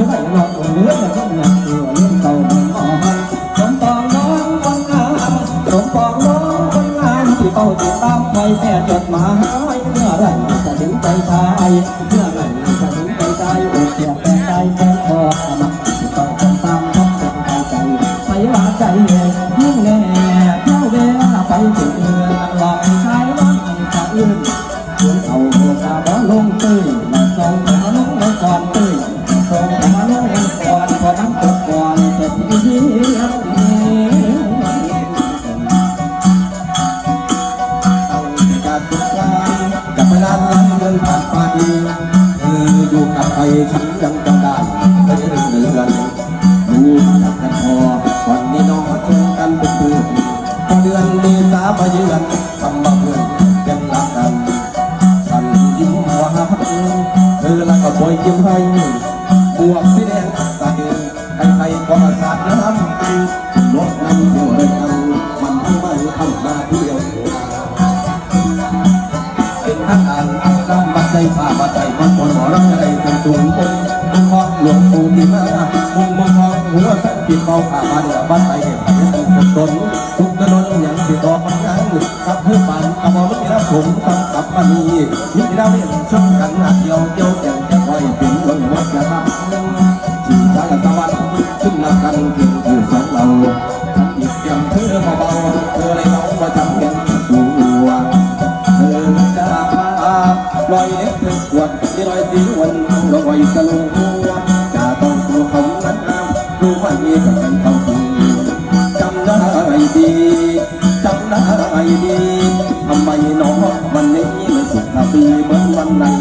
như vậy là của nước là không nhạc của lên tàu mình bỏ không còn đó con an không còn đó con an thì tôi chỉ tao mày mẹ chợt mà hỏi nữa là sẽ đứng tay tay nữa là sẽ đứng tay tay buộc chặt tay tay sẽ thò mặt còn không tam không còn tay chạy phải là chạy nhưng nè theo về là phải chịu là sai đó phải yêu tàu vừa xa đó luôn tươi คำว่าเพื่อนยังรักกันฉันยิ้มว่าเธอละก็บ่อยยิ้มให้บวกสีแดงตาเดือให้ใครก็สาลดน้ำเดียวเลยกัมันที่ไม่เอามาเดียวเป็นทหารน้ำบัดใจฝ่าบัดใจมันคนหมอรับใจเป็นสูงคนคองหลวงปู่ที่มามุ่ทองหัวสกปิดเบาขามาเดือบัดใจเห็นเป็นคนทุกถนน ผู้ปอนกระบอกมิตรผมตั้งกับมันมีมิตรเล่นชมกันหักเดียวเจ้าวแก่งจะคอยเป็นคนวัดจะทำที่ใจตะวันขึ้นนักกันกินอยู่สองเราอีกอย่างเธอเบาเธอเลยน้องมาจำเก็นตัวเธอจะมาลอยเล็บเธอขวดที่ลอยสีวันลอยกระลงหัจะต้องตัวเอานั้นงามรู้ว่ามีกับกันเขาจำได้ดีจำได้ดี ทำไมน้องมันไม่มีสุขภาบีเหมือนวันนั้น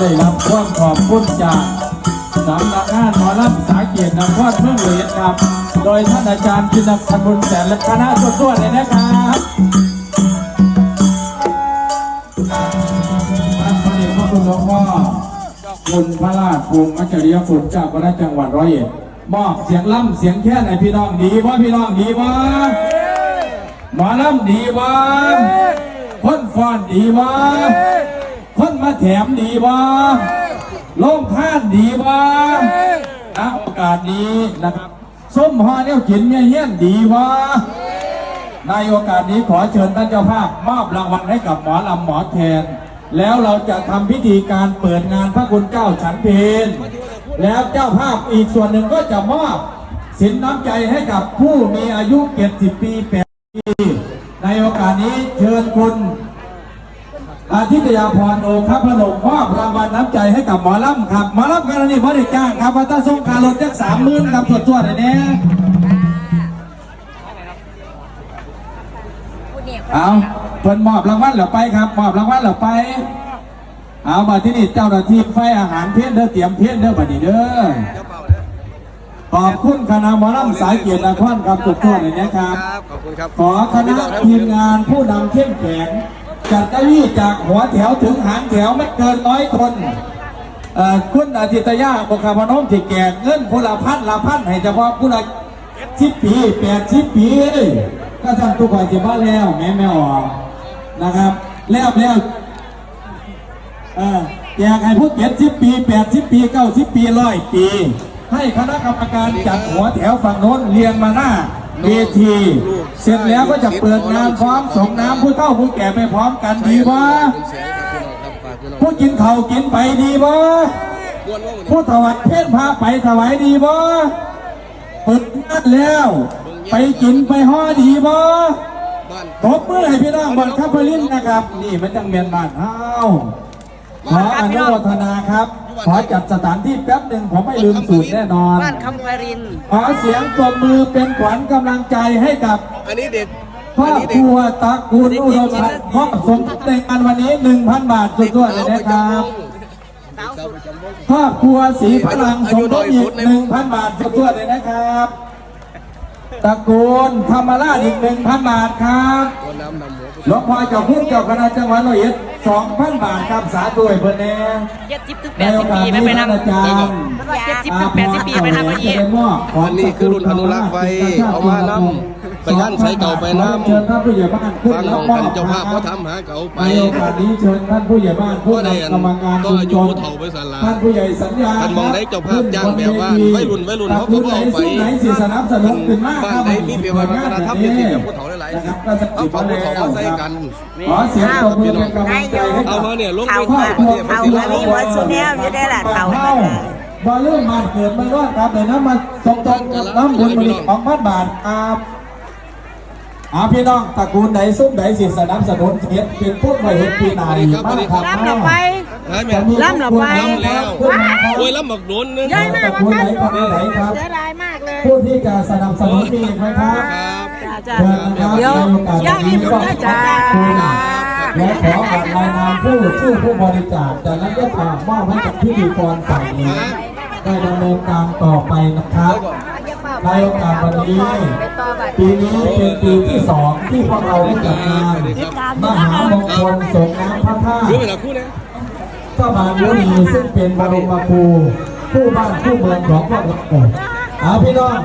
ได้ร่วามขอบคุณจากสำนักงานหมอลำสาเกียรตินครเมืองเลยครับ โดยท่านอาจารย์จินพันธ์บุญแสนและคณะสวดๆเลยนะครับท่านพระเดชพระคุณหลวงพ่อคุณพระราชพงศ์มัจจริยคุณเจ้าคณะจังหวัดร้อยเอ็ดมอบเสียงล่ำเสียงแค่ไหนพี่น้องดีวะพี่น้องดีวะหมอล่ำดีวะคนฟอนดีวะคน มาแถมดีวะลงท่านดีวะณโอกาสนี้นะครับส้มฮอเนี่ยกินเนี่ยเฮี้ยนดีวะในโอกาสนี้ขอเชิญท่านเจ้าภาพมอบรางวัลให้กับหมอลำหมอแคนแล้วเราจะทำพิธีการเปิดงานพระคุณเจ้าฉันเพลแล้วเจ้าภาพอีกส่วนหนึ่งก็จะมอบสินน้ำใจให้กับผู้มีอายุ 70 ปี 8 ปี ในโอกาสนี้เชิญคุณ อาทิตยาพรโอครับพนมมอบรางวัลน้ำใจให้กับหมอลำครับหมอลำการนี้บริจ้างครับว่าถ้าส่งการรถจักสามหมื่นครับสวดๆเลยเนี่ยเอาเพิ่นมอบรางวัลเหรอไปครับมอบรางวัลเหรอไป เอามาที่นี่เจ้าหน้าที่ไฟอาหารเพี้ยนเด้อเตรียมเพี้ยนเด้อบัดนี้เด้อขอบคุณคณะหมอลำสายเกียรตินครครับสวดๆเลยนะครับขอบคุณครับขอคณะทีมงานผู้นำเข้มแข็ง จัดเก้าอี้จากหัวแถวถึงหางแถวไม่เกินร้อยคนคุณอาทิตยาบุคคาพนมที่แก่เงินผู้ละพันละพันให้เฉพาะผู้ละสิบปีแปดสิบปีเอ้ยก็ทำตัวก่อนจะบ้าแล้วแม่แม่ออกนะครับ แล้วแล้วเอยากให้ผู้เจ็ดสิบปีแปดสิบปีเก้าสิบปีร้อยปี ให้คณะกรรมการจัดหัวแถวฝั่งโน้นเรียงมาหน้า เวที เสร็จแล้วก็จะเปิดงานพร้อมส่งน้ำผู้เฒ่าผู้แก่ไปพร้อมกันดีวะผู้กินเข่าวกินไปดีวะผู้ถวายเพศพาไปถวายดีวะเปิดงานแล้ว ไปกินไปห่อดีวะตบมือให้พี่น้องบอลคับพลินนะครับ นี่มันจังเมียนบ้านเฮา ขออนุโมทนาครับ ขอจัดสถานที่แป๊บหนึ่งผมไม่ลืมสูตรแน่นอนบ้านคำวาริน ขอเสียงปรบมือเป็นขวัญกำลังใจให้กับอันนี้เด็กครอบครัวตระกูลอุดมพันธ์มอบสมทบในงานวันนี้ 1,000 บาทสุดๆเลยนะครับสาวสุดครอบครัวสีพลังสมทบอีก1,000 บาทสุดๆเลยนะครับ ตระกูลธรรมราชอีก1,000บาทครับตัวน้ำนำหัวหลวงพ่อเจ้าคุณเจ้าคณะจังหวัดร้อยเอ็ด2,000บาทครับสาธุให้เพิ่นแน่เจ็ดสิบถึงแปในดโอสิบกาปีสไปนี้ไปท่านนำอาจารย์เจ็ดสิบถึงแปดสิบปีไปนำไปจะเยี่ยได้มมอบของอันนี้คือรุ่นอนุรักษ์ไว้เอามานำ ไปย่านใช้เก่าไปนำเชิญท่านผู้ใหญ่บ้านขึ้นฟังรัขบองมอบท่านเจ้าภาพเขาทำหาเก่าไปในโอกาสนี้เชิญท่านผู้ใหญ่บ้านผู้ก็ได้นำกรรมการก็ชุมอาชยุนผู้เฒ่าไปศาลาท่านผู้ใหญ่สัญญาท่านมองได้เจ้าภาพจ้างแบบว่าวัยรุ่นวัยรุ่นเขาก็ผู้ไหนเอาไปสู้ไหนสิสนับสนุนขึ้นมากบ้านไหนมีเปรียบวัฒนธรรมเป็นที่แบบผู้เฒ่าหลายๆนะครับก็จะเอาของผู้เฒ่ามาใส่กันขอเสียงปรบมือเป็นกำลังใจให้เอากับมาเนี่ยลงเอาไปมาเอามามีวัดสุแนวอยู่ได้ล่ะเท่าเท่าบอลเรื่องมาเกิดมารอดครับเดี๋ยวน้ำมาสมทบกับน้ำบุญบริของพันบาทครับ อาพี่น้องตระกูลไหนซุ้มไหนสิสนับสนุนเฮ็ดเป็นพูดไว้เฮ็ดปีหนาอีกบ้างครับล่ำหลับไปได้ไหมล่ำเหรอไปล่ำแล้วขึ้นมาครับโอ้ยล่ำบักโดนนึงตระกูลไหนพันไหนครับเสียดายมากเลยผู้ที่จะสนับสนุนมีอีกไหมครับครับจ้าจ้าเชิญนะครับเดี๋ยวในโอกาสย่ามีนี้บุก็ญขนะอบจ้าคุณและขออ่านรายนามผู้ชื่อผู้บริจาคจากนั้นก็ฝากมอบให้กับพิธีกรฝ่ายนี้ได้ดำเนินการต่อไปนะครับ ในโอกาสวันนี้ ปีนี้เป็นปีที่สองที่พวกเราได้จัดงานมหามงคลสงน้ำพระธารู้ตุไหมล่ะคู่นี้พระบาทมุนีซึ่งเป็นบรมครูผู้บ้านผู้เมืองของพวกเราเอาพี่น้อง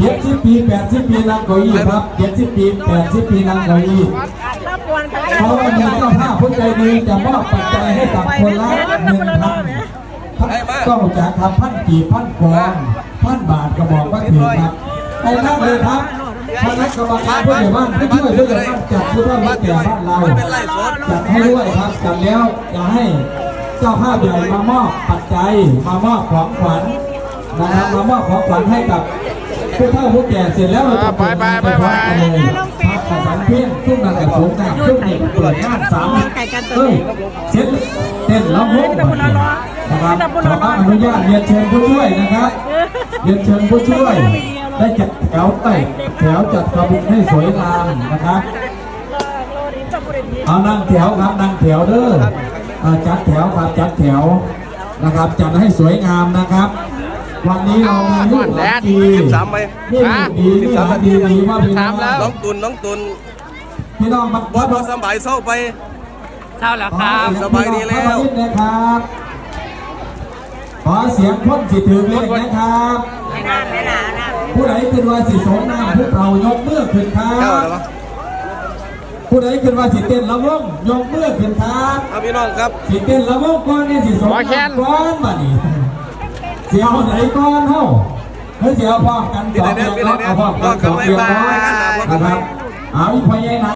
เจ็ดสิบปีแปดสิบปีนั่งก้าอี้ครับเจ็ดสิบปีแปดสิบปีนั่งก้าอี้เพราะว่ามีเจ้าภาพผู้ใจดีจะมอบปัจจัยให้กับคนละหนึ่งพันต้องจากทำพันกี่พันกอง พันบาทก็บอกว่าถือครับไปนั่งเลยครับคณะกรรมการผู้ใหญ่บ้านผู้ช่วยผู้ใหญ่บ้านจัดผู้ว่าผู้แก่บ้านเราจัดให้ด้วยครับจัดแล้วจะให้เจ้าภาพใหญ่มามอบปัจจัยมามอบของขวัญนะครับมามอบของขวัญให้กับผู้เฒ่าผู้แก่เสร็จแล้วเราจะเปิดงานไปพร้อมกันเลยพักสันเพียนทุ่งนางกระสูงนางทุ่งเด็กเปิดงานสามเอ้ยเสร็จเต้นร้องเพลงนะครับขออนุญาตเรียนเชิญผู้ช่วยนะครับ เรียนเชิญผู้ช่วย ได้จัดแถวไต่แถวจัดขบวนให้สวยงามนะครับเอานั่งแถวครับนั่งแถวเด้อจัดแถวครับจัดแถวนะครับ จัดให้สวยงามนะครับ วันนี้เรามีลูกหลานดีสิบสามไหมนี่ลูกดีนี่หลานดีดีว่าพี่น้องน้องตุนน้องตุนพี่น้องมันบอสบอสบายเศร้าไปเท่าแล้วครับสบายดีแล้วขอเสียงนะครับ ขอเสียงพ้นสิถือเลขนะครับไม่นานไม่นานนะผู้ใดขึ้นว่าสิสมน้ำพวกเรายกมือขึ้นครัเจ้าบเหรอวะผู้ใดขึ้นว่าสิเต้นละวงยกมือขึ้นครับเอาพี่น้องครับสิเต้นละวงก่อนนี่สิสมน้ำก่อนมานี่เสียวไหนก่อนเฮ้าเฮ้ยเสียวพร้อมกันสองเดียวเนาะเอาพร้อมกันสองเดียวเนาะนะครับเอาอีกพยายาม